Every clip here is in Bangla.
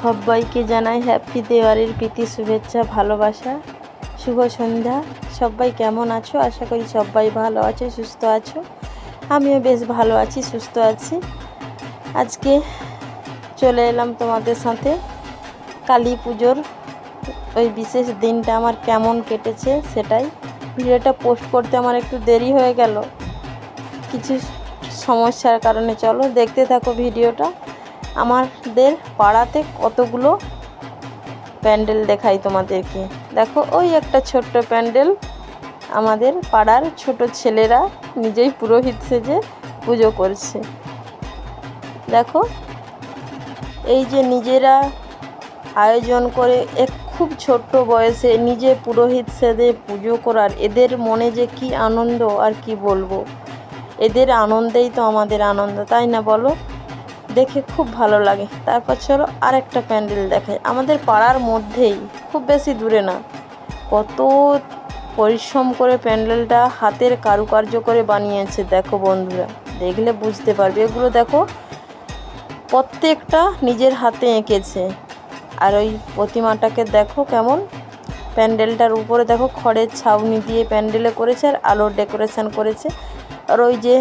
সবাইকে জানাই হ্যাপি দেওয়ারির প্রীতি, শুভেচ্ছা, ভালোবাসা, শুভ সন্ধ্যা। সবাই কেমন আছো? আশা করি সবাই ভালো আছো, সুস্থ আছো। আমিও বেশ ভালো আছি, সুস্থ আছি। আজকে চলে এলাম তোমাদের সাথে কালী পুজোর ওই বিশেষ দিনটা আমার কেমন কেটেছে সেটাই। ভিডিওটা পোস্ট করতে আমার একটু দেরি হয়ে গেল। কিছু সমস্যার কারণে। চলো দেখতে থাকো ভিডিওটা। আমাদের পাড়াতে কতগুলো প্যান্ডেল দেখাই তোমাদেরকে। দেখো, ওই একটা ছোট্ট প্যান্ডেল। আমাদের পাড়ার ছোট ছেলেরা নিজেই পুরোহিত সেজে পুজো করছে। দেখো, এই যে নিজেরা আয়োজন করে এক খুব ছোট্ট বয়সে নিজে পুরোহিত সেজে পুজো করার, এদের মনে যে কি আনন্দ আর কি বলব? এদের আনন্দেই তো আমাদের আনন্দ, তাই না বলো? দেখে খুব ভালো লাগে। তারপর চলো আরেকটা প্যান্ডেল দেখাই। আমাদের পাড়ার মধ্যেই, খুব বেশি দূরে না। কত পরিশ্রম করে প্যান্ডেলটা হাতের কারুকার্য করে বানিয়েছে, দেখো বন্ধুরা। দেখলে বুঝতে পারবে। এগুলো দেখো, প্রত্যেকটা নিজের হাতে এঁকেছে। আর ওই প্রতিমাটাকে দেখো কেমন। প্যান্ডেলটার উপরে দেখো খড়ের ছাউনি দিয়ে প্যান্ডেলে করেছে আর আলোর ডেকোরেশন করেছে। আর ওই যে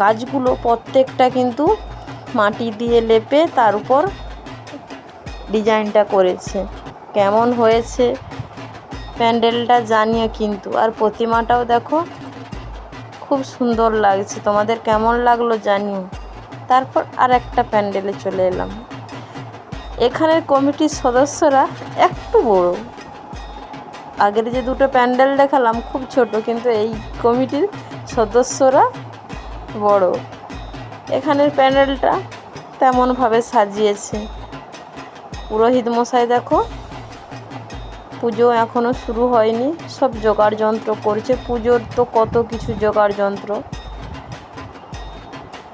কাজগুলো প্রত্যেকটা কিন্তু মাটি দিয়ে লেপে তার উপর ডিজাইনটা করেছে। কেমন হয়েছে প্যান্ডেলটা জানিও কিন্তু। আর প্রতিমাটাও দেখো, খুব সুন্দর লাগছে। তোমাদের কেমন লাগল জানিও। তারপর আর একটা প্যান্ডেলে চলে এলাম। এখানের কমিটির সদস্যরা একটু বড়। আগের যে দুটো প্যান্ডেল দেখালাম, খুব ছোট, কিন্তু এই কমিটির সদস্যরা বড়। এখানের প্যান্ডেলটা তেমনভাবে সাজিয়েছে। পুরোহিত মশাই দেখো, পুজো এখনও শুরু হয়নি, সব জোগাড় যন্ত্র করছে। পুজোর তো কত কিছু জোগাড় যন্ত্র।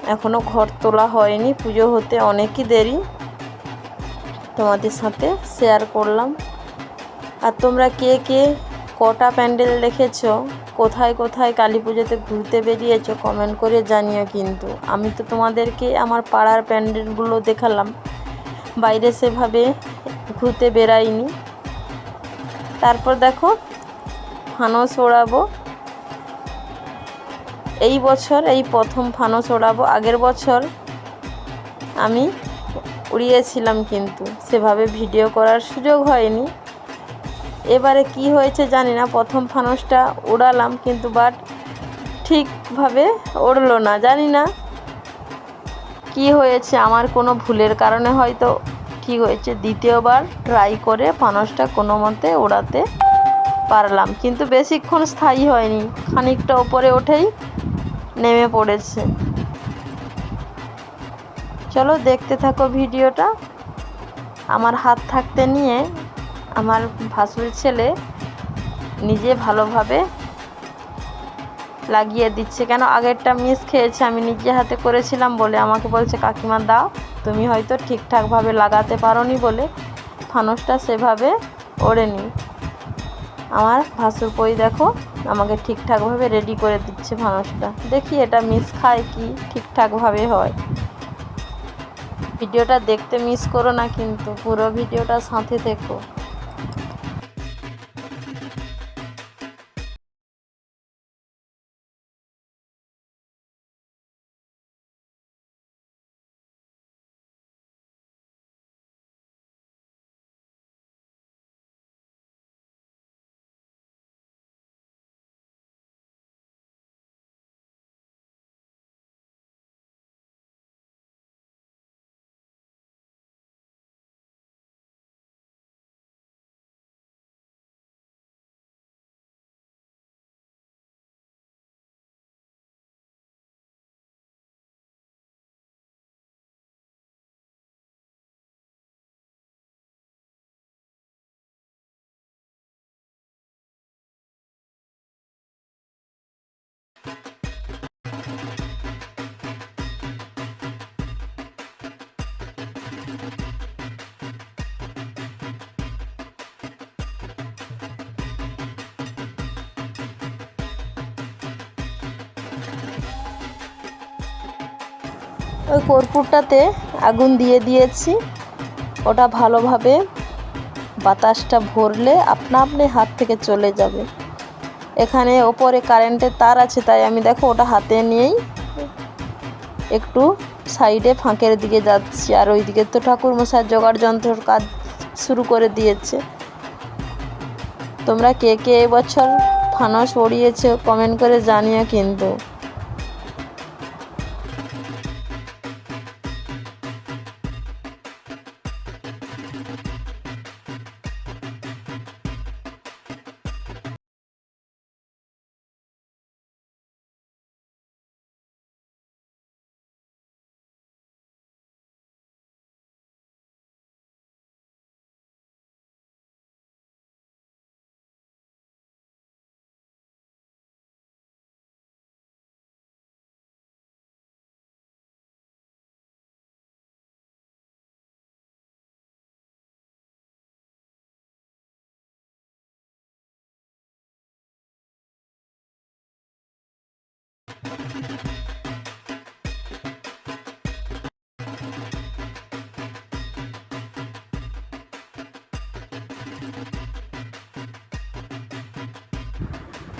এখনও ঘর তোলা হয়নি, পুজো হতে অনেকই দেরি। তোমাদের সাথে শেয়ার করলাম। আর তোমরা কে কে কটা প্যান্ডেল দেখেছ? কোথায় কোথায় কালী পুজোতে ঘুরতে বেরিয়েছো? কমেন্ট করে জানিও কিন্তু। আমি তো তোমাদেরকে আমার পাড়ার প্যান্ডেলগুলো দেখালাম। বাইরে সেভাবে ঘুরতে বেরাইনি। তারপর দেখো, ফানস ওড়াবো। এই বছর, এই প্রথম ফানস ওড়াবো। আগের বছর আমি উড়িয়েছিলাম কিন্তু। সেভাবে ভিডিও করার সুযোগ হয়নি। এবারে কি হয়েছে জানি না, প্রথম ফানসটা উড়ালাম কিন্তু বাট ঠিকভাবে উড়লো না, জানি না কি হয়েছে, আমার কোনো ভুলের কারণে হয়তো ঠিক হয়েছে, দ্বিতীয়বার ট্রাই করে ফানসটা কোনো মতে ওড়াতে পারলাম, কিন্তু বেশিক্ষণ স্থায়ী হয়নি, খানিকটা ওপরে ওঠেই নেমে পড়েছে। চলো দেখতে থাকো ভিডিওটা, আমার হাত থাকতে নিয়ে আমার ভাসুর ছেলে নিজে ভালোভাবে লাগিয়ে দিচ্ছে। কেন আগেরটা মিস খেয়েছে, আমি নিজে হাতে করেছিলাম বলে আমাকে বলছে, কাকিমা, দাও, তুমি হয়তো ঠিকঠাকভাবে লাগাতে পারোনি বলে ফানসটা সেভাবে ওড়েনি। আমার ভাসুর পই দেখো, আমাকে ঠিকঠাকভাবে রেডি করে দিচ্ছে ফানসটা দেখি এটা মিস খায় কি, ঠিকঠাকভাবে হয়। ভিডিওটা দেখতে মিস করো না কিন্তু, পুরো ভিডিওটা সাথে থেকো। ওই কর্পূরটাতে আগুন দিয়ে দিয়েছি। ওটা ভালোভাবে বাতাসটা ভরলে আপনা আপনি হাত থেকে চলে যাবে। এখানে ওপরে কারেন্টের তার আছে, তাই আমি দেখো ওটা হাতে নিয়েই একটু সাইডে ফাঁকের দিকে যাচ্ছি। আর ওইদিকে তো ঠাকুর মশাই জোগাড় যন্ত্রর কাজ শুরু করে দিয়েছে। তোমরা কে কে এবছর ফানস উড়িয়েছো কমেন্ট করে জানিও কিন্তু।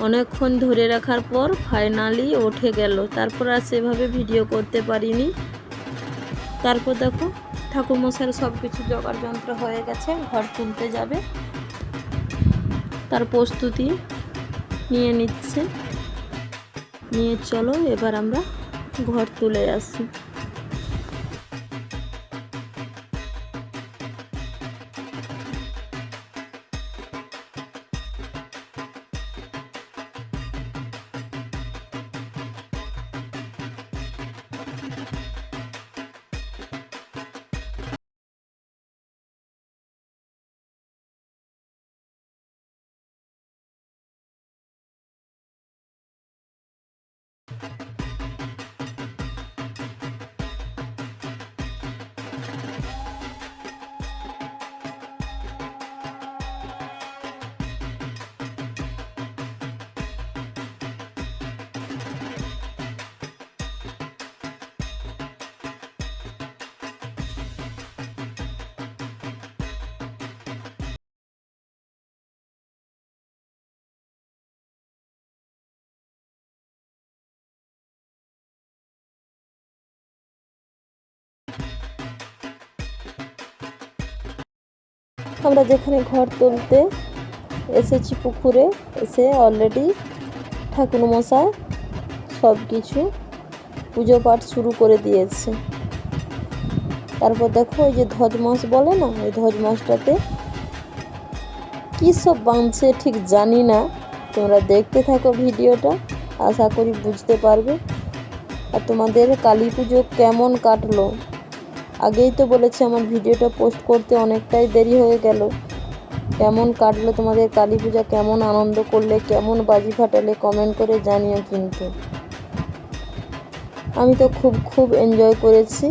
অনেকক্ষণ ধরে রাখার পর ফাইনালি উঠে গেল। তারপর আর সেভাবে ভিডিও করতে পারিনি। তারপর দেখো, ঠাকুরমশাইয়ের সব কিছু জোগাড় যন্ত্র হয়ে গেছে, ঘর তুলতে যাবে। তার প্রস্তুতি নিয়ে নিচ্ছে। নিয়ে চলো, এবার আমরা ঘর তুলে আসি। আমরা যেখানে ঘর তুলতে এসেছি পুকুরে, এসে অলরেডি ঠাকুর মশাই সব কিছু পুজো পাঠ শুরু করে দিয়েছে। তারপর দেখো ওই যে ধ্বজ বলে না ওই ধ্বজ মাছটাতে কী সব বাঁধছে ঠিক জানি না। তোমরা দেখতে থাকো ভিডিওটা, আশা করি বুঝতে পারবে। আর তোমাদের কালী পুজো কেমন কাটলো? আগেই তো বলেছি, আমার ভিডিওটা পোস্ট করতে অনেকটাই দেরি হয়ে গেল। কেমন কাটলো তোমাদের কালী পূজা, কেমন আনন্দ করলে, কেমন বাজি ফাটালে কমেন্ট করে জানিও কিন্তু। আমি তো খুব খুব এনজয় করেছি।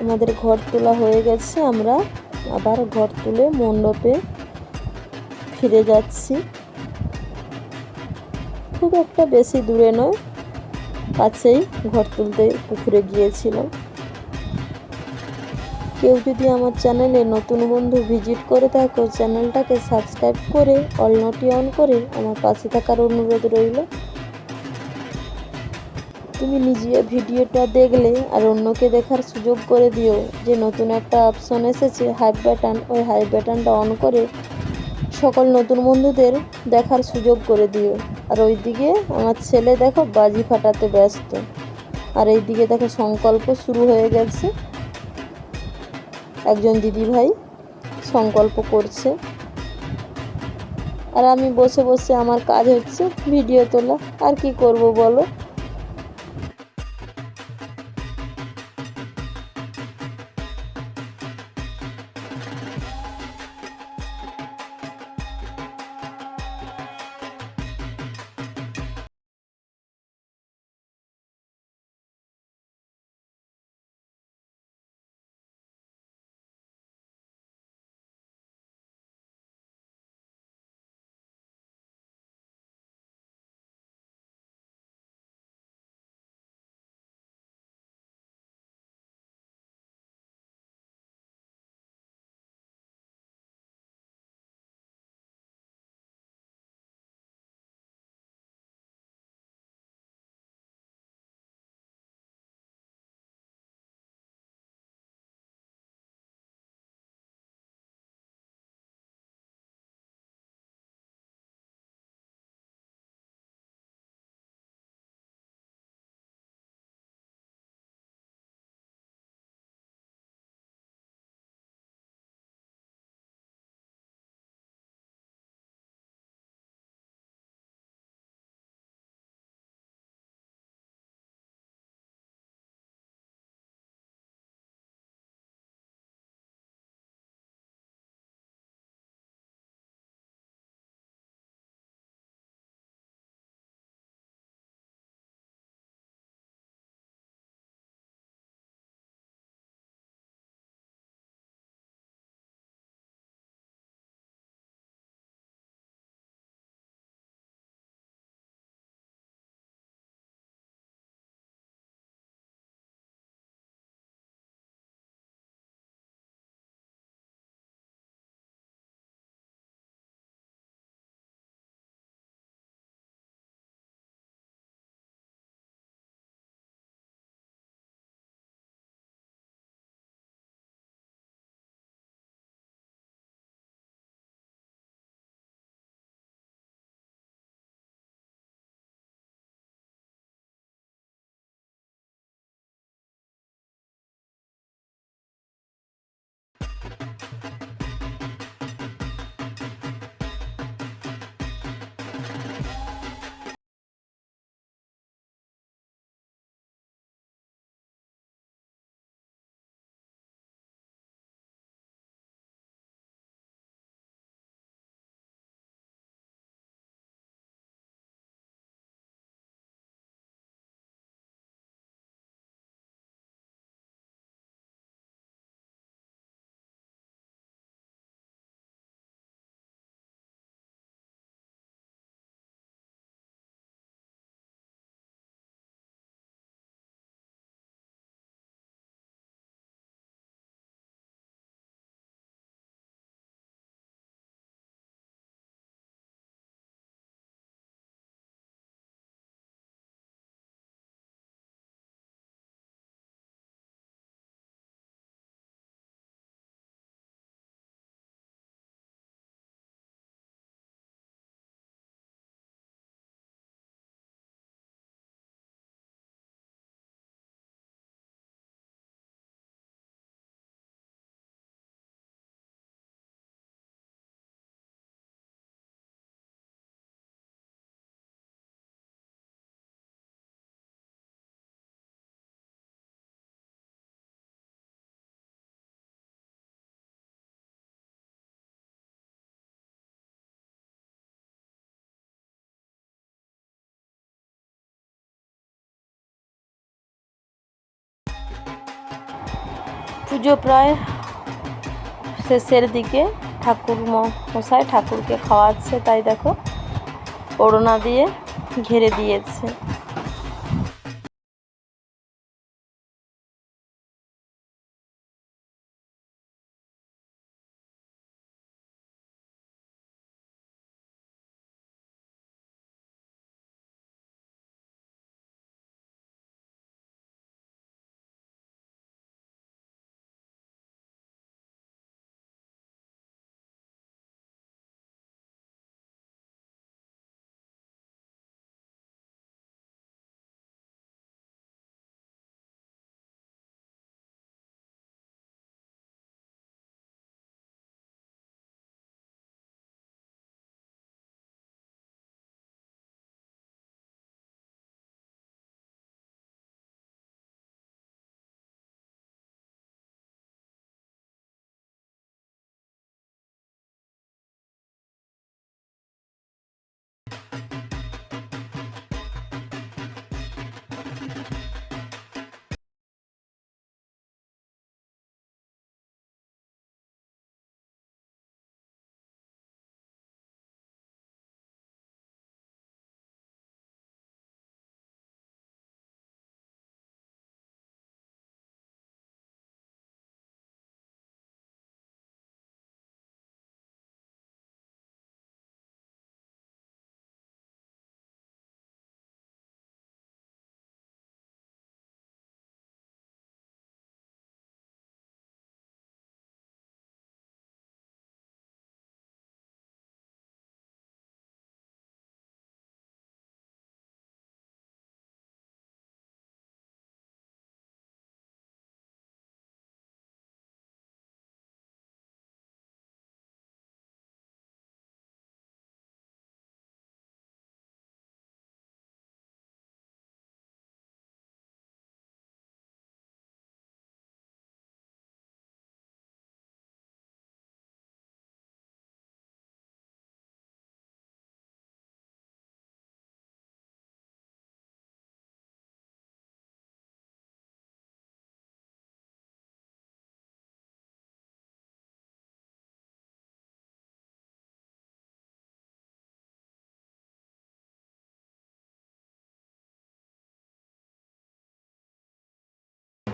আমাদের ঘর তোলা হয়ে গেছে, আমরা আবার ঘর তুলে মণ্ডপে ফিরে যাচ্ছি। খুব একটা বেশি দূরে নয়, কাছেই ঘর তুলতে পুকুরে গিয়েছিলাম। কেউ যদি আমার চ্যানেলে নতুন বন্ধু ভিজিট করে থাকো, চ্যানেলটাকে সাবস্ক্রাইব করে, অল নোটি অন করে আমার পাশে থাকার অনুরোধ রইল। তুমি নিজে ভিডিওটা দেখলে আর অন্যকে দেখার সুযোগ করে দিও যে নতুন একটা অপশন এসেছে হাই ব্যাটান ওই হাই বাটনটা অন করে সকল নতুন বন্ধুদের দেখার সুযোগ করে দিও। আর ওইদিকে আমার ছেলে দেখো বাজি ফাটাতে ব্যস্ত। আর এইদিকে দেখো সংকল্প শুরু হয়ে গেছে। একজন দিদি ভাই সংকল্প করছে। আর আমি বসে বসে আমার কাজ হচ্ছে ভিডিও তোলা। আর কি করব বলো? পুজো প্রায় শেষের দিকে ঠাকুর মশাই ঠাকুরকে খাওয়াচ্ছে তাই দেখো ওড়না দিয়ে ঘিরে দিয়েছে।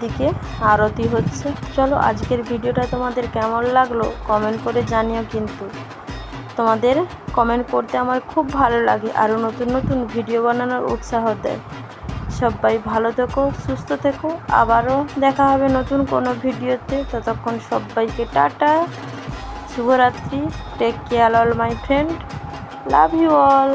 দিকে আরতি হচ্ছে। চলো আজকের ভিডিওটা তোমাদের কেমন লাগল কমেন্ট করে জানিও কিন্তু। তোমাদের কমেন্ট করতে আমার খুব ভালো লাগে আরও নতুন নতুন ভিডিও বানানোর উৎসাহ দেয়। সবাই ভালো থেকো, সুস্থ থেকো, আবারও দেখা হবে নতুন কোনো ভিডিওতে। ততক্ষণ সবাইকে টাটা, শুভরাত্রি take care all my friend love you all